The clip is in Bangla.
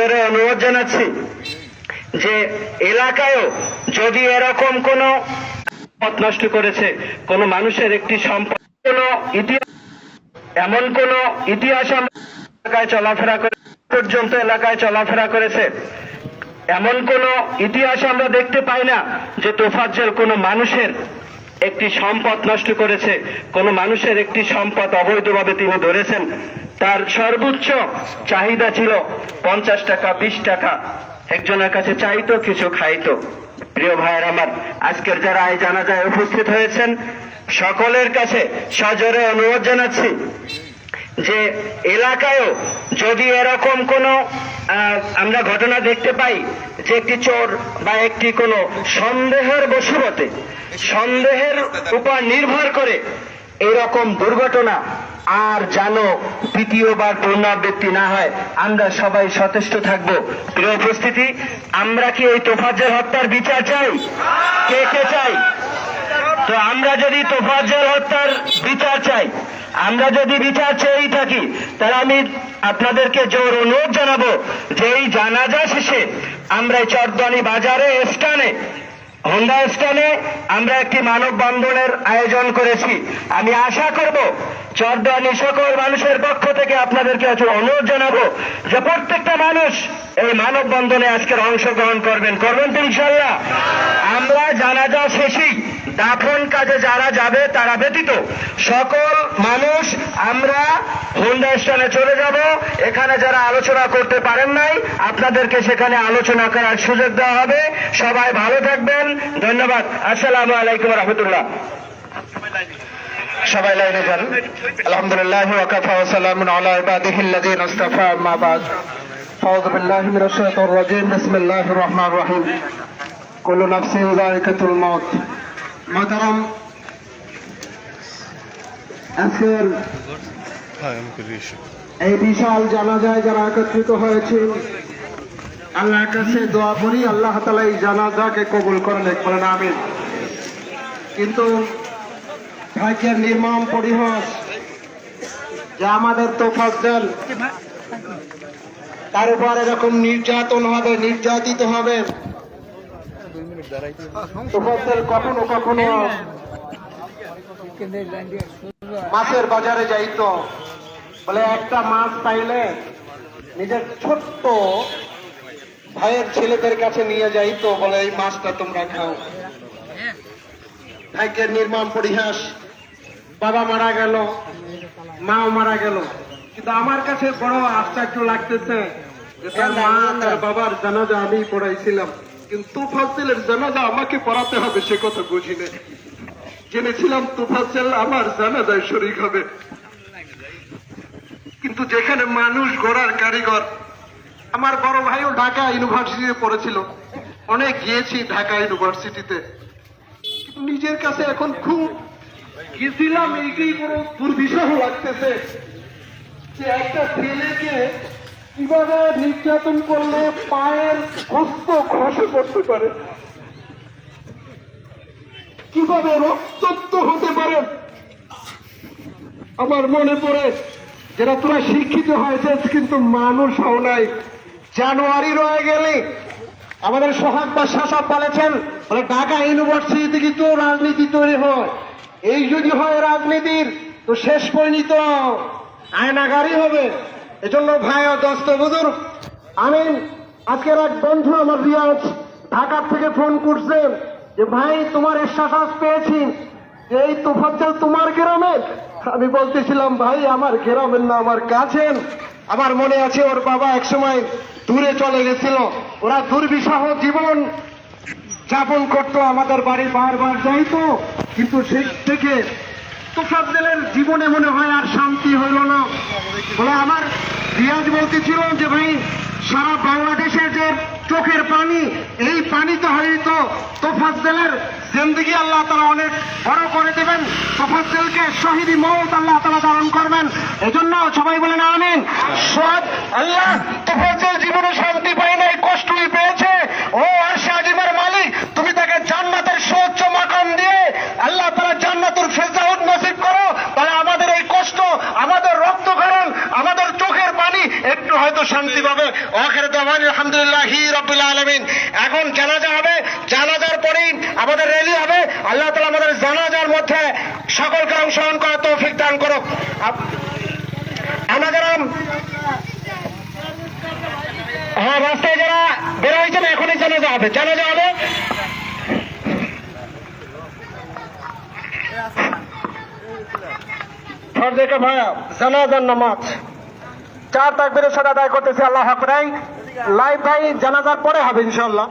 সজোরে অনুরোধ জানাচ্ছি যে এলাকায়ও যদি এরকম কোনো পথ নষ্ট করেছে, কোনো মানুষের একটি সম্পদ, কোনো ইতিহাস, এমন কোন ইতিহাস এলাকায় চলাফেরা করে পর্যন্ত এলাকায় চলাফেরা করেছে, এমন কোন ইতিহাস আমরা দেখতে পাই না যে তোফাজ্জল কোনো মানুষের একটি সম্পদ নষ্ট করেছে, কোন মানুষের একটি সম্পদ অবৈধভাবে তিনি ধরেছেন। তার সর্বোচ্চ চাহিদা ছিল পঞ্চাশ টাকা, বিশ টাকা। একজনের কাছে চাইতো, কিছু খাইতো। প্রিয় ভাইয়ের আমার, আজকের যারা এই জানাজায় উপস্থিত হয়েছেন, সকলের কাছে সজোরে অনুরোধ জানাচ্ছি যে এলাকায়ও যদি এরকম কোনো আমরা ঘটনা দেখতে পাই যে একটি চোর বা একটি কোনো সন্দেহের বসুবতে সন্দেহের উপর নির্ভর করে এরকম দুর্ঘটনা আর যেন দ্বিতীয়বার পুনরাবৃত্তি না হয়, আমরা সবাই সচেষ্ট থাকব। প্রিয় উপস্থিতি, আমরা কি এই তোফাজ্জল হত্যার বিচার চাই? কে কে চাই? তো আমরা যদি তোফাজ্জল হত্যার বিচার চাই, আমরা যদি বিচার চেয়েই থাকি, তাহলে আমি আপনাদেরকে জোর অনুরোধ জানাব যে এই জানাজা শেষে আমরা চরদানি বাজারে স্টানে হোন্ডা স্টানে আমরা একটি মানববন্ধনের আয়োজন করেছি। আমি আশা করব চরদানি সকল মানুষের পক্ষ থেকে আপনাদেরকে আজ অনুরোধ জানাব যে প্রত্যেকটা মানুষ এই মানববন্ধনে আজকের অংশগ্রহণ করবেন। করবেন তো ইনশাল্লাহ আমরা জানাজা শেষেই দাফন কাজে যারা যাবে, তারা ব্যতীত সকল মানুষ, আমরা হোন্ডা স্থানে চলে যাব। এখানে যারা আলোচনা করতে পারেন নাই, আপনাদেরকে সেখানে আলোচনা করার সুযোগ দেওয়া হবে। সবাই ভালো থাকবেন। ধন্যবাদ। আসসালামু আলাইকুম রহমতুল্লাহ। সবাই লাইনে যান। আলহামদুলিল্লাহ ওয়াকাফা ওয়া সালামুন আলা ইবাদিহিল্লাযিনা ইসতাফা আম্মা বাদ। আউযু বিল্লাহি মিনাশ শাইতানির রাজীম। বিসমিল্লাহির রহমানির রহিম। কুল্লু নাফসিন যায়কাতুল মাউত। মহতারাম আজকের এই বিশাল জানাজায় যারা একত্রিত হয়েছে আল্লাহর কাছে দোয়া করি আল্লাহ তালা এই জানাজাকে কবুল করেন বলেন আমিন। কিন্তু ভাগ্যের নির্মম পরিহাস, যে আমাদের তো ফজল তার উপর এরকম নির্যাতন হবে, নির্যাতিত হবে। কখনো কখনো মাছের বাজারে যাইতো। বলে একটা মাছ পাইলে নিজের ছোট্ট ভাইয়ের ছেলেদের কাছে নিয়ে যাইতো, বলে এই মাছটা তোমরা খাও। ভাগ্যের নির্মম পরিহাস। বাবা মারা গেল মাও মারা গেল। কিন্তু আমার কাছে বড় আশ্চর্য লাগতেছে তার মা তার বাবার জানাজা আমি পড়াইছিলাম। কিন্তু ফাসিলের জানাজা আমাকে পড়াতে হবে সে কথা বুঝি না জেনেছিলাম তুফাসেল আমার জানাজায় শরিক হবে। কিন্তু যেখানে মানুষ গড়ার কারিগর আমার বড় ভাইও ঢাকা ইউনিভার্সিটিতে পড়েছিল। অনেক গিয়েছি ঢাকা ইউনিভার্সিটিতে। নিজের কাছে এখন খুব গেছিলাম এইটাই বড় দুর্বিষহ লাগতেছে। যে একটা ছেলেকে কীভাবে নির্যাতন করলে পায়ের হস্ত খসে পড়তে পারে? কীভাবে রক্তাক্ত হতে পারে? আমার মনে পড়ে, যারা তোরা শিক্ষিত হয়েছে, কিন্তু মানুষ হও নাই। জানুয়ারি রয়ে গেলে আমাদের সোহাগ বা শাসক বলেছেন, বলে ঢাকা ইউনিভার্সিটি থেকে তো রাজনীতি তৈরি হয়। এই যদি হয় রাজনীতির, তো শেষ পরিণত। আয়নাগারই হবে। এজন্য ভাই ও দস্ত বুজুর আমি আজকের এক বন্ধু আমার রিয়াজ ঢাকার থেকে ফোন করছেন যে, ভাই, তোমার এসাস পেয়েছি। এই তোফাজ্জল তোমার গ্রামের আমি বলতেছিলাম, ভাই, আমার গ্রামের না, আমার কাছের। আমার মনে আছে ওর বাবা একসময় দূরে চলে গেছিল। ওরা দুর্বিষহ জীবন যাপন করতো, আমাদের বাড়ি বারবার যাইতো। কিন্তু সে থেকে তোফাজ্জলের জীবনে মনে হয় আর শান্তি হইল না। বলে, আমার রিয়াজ বলতেছিল যে, ভাই, সারা বাংলাদেশে যে চোখের পানি, এই পানি পানিতে হয়তো তোফাজ্জলের জিন্দগি আল্লাহ তারা অনেক বড় করে দেবেন। তোফাজ্জলকে শহীদি মৌত আল্লাহ তারা ধারণ করবেন। এজন্য সবাই বলেন, আমিন। সৎ আল্লাহ তোফাজ্জল জীবনে শান্তি পায় নাই কষ্টই পেয়েছে ও আরশে আজিমের মালিক তুমি তাকে জান্নাতের সৌচ্চ মাকাম দিয়ে আল্লাহ তারা জান্নাতুল ফেরদাউদ নসিব করো তাহলে আমাদের এই কষ্ট রক্ত রক্তক্ষরণ আমাদের চোখের পানি একটু হয়তো শান্তি পাবে। অখের দাওয়ান, আলহামদুলিল্লাহি রাব্বিল আলামিন। এখন জানাজা হবে, জানাজার পরেই আমাদের র্যালি হবে। আল্লাহ তাআলা আমাদের জানাজার মধ্যে সকলকে অংশগ্রহণ করার তৌফিক দান আমরা যারা হ্যাঁ রাস্তায় যারা বের হয়েছেন, এখনই জানাজা হবে। জানাজা ফরজেকে ভাইয়া জানাজার নামাজ। চার তাকবীরের সাথে আদায় করতেছি আল্লাহ আকরাই লাইভ ভাই জানাজার পরে হবে ইনশাআল্লাহ।